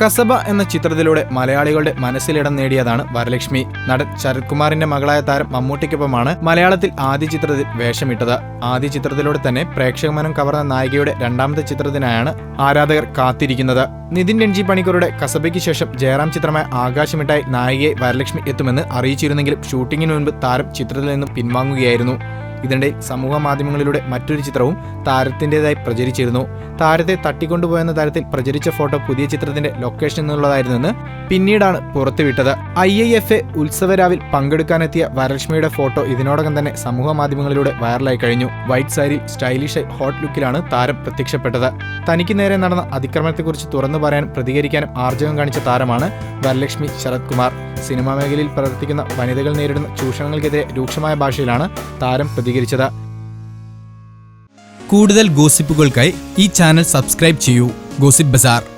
കസബ എന്ന ചിത്രത്തിലൂടെ മലയാളികളുടെ മനസ്സിലിടം നേടിയതാണ് വരലക്ഷ്മി. നടൻ ശരത് കുമാറിന്റെ മകളായ താരം മമ്മൂട്ടിക്കൊപ്പമാണ് മലയാളത്തിൽ ആദ്യ ചിത്രത്തിൽ വേഷമിട്ടത്. ആദ്യ ചിത്രത്തിലൂടെ തന്നെ പ്രേക്ഷക മനം കവർന്ന നായികയുടെ രണ്ടാമത്തെ ചിത്രത്തിനായാണ് ആരാധകർ കാത്തിരിക്കുന്നത്. നിതിൻ രഞ്ജി പണിക്കറുടെ കസബയ്ക്ക് ശേഷം ജയറാം ചിത്രമായ ആകാശമിട്ടായി നായികയെ വരലക്ഷ്മി എത്തുമെന്ന് അറിയിച്ചിരുന്നെങ്കിലും ഷൂട്ടിങ്ങിന് മുൻപ് താരം ചിത്രത്തിൽ നിന്നും പിൻവാങ്ങുകയായിരുന്നു. ഇതിനിടയിൽ സമൂഹ മാധ്യമങ്ങളിലൂടെ മറ്റൊരു ചിത്രവും താരത്തിന്റെതായി പ്രചരിച്ചിരുന്നു. താരത്തെ തട്ടിക്കൊണ്ടുപോയെന്ന തരത്തിൽ പ്രചരിച്ച ഫോട്ടോ പുതിയ ചിത്രത്തിന്റെ ലൊക്കേഷൻ എന്നുള്ളതായിരുന്നെന്ന് പിന്നീടാണ് പുറത്തുവിട്ടത്. ഐ ഐ എഫ് എ ഉത്സവരാവിൽ പങ്കെടുക്കാനെത്തിയ വരലക്ഷ്മിയുടെ ഫോട്ടോ ഇതിനോടകം തന്നെ സമൂഹ മാധ്യമങ്ങളിലൂടെ വൈറലായി കഴിഞ്ഞു. വൈറ്റ് സാരി സ്റ്റൈലിഷ് ഹോട്ട് ലുക്കിലാണ് താരം പ്രത്യക്ഷപ്പെട്ടത്. തനിക്ക് നേരെ നടന്ന അതിക്രമത്തെക്കുറിച്ച് തുറന്നു പറയാനും പ്രതികരിക്കാനും ആർജവം കാണിച്ച താരമാണ് വരലക്ഷ്മി ശരത് കുമാർ സിനിമാ മേഖലയിൽ പ്രവർത്തിക്കുന്ന വനിതകൾ നേരിടുന്ന ചൂഷണങ്ങൾക്കെതിരെ രൂക്ഷമായ ഭാഷയിലാണ് താരം പ്രതികരിച്ചത്. കൂടുതൽ ഗോസിപ്പുകൾക്കായി ഈ ചാനൽ സബ്സ്ക്രൈബ് ചെയ്യൂ. Gossip bazaar.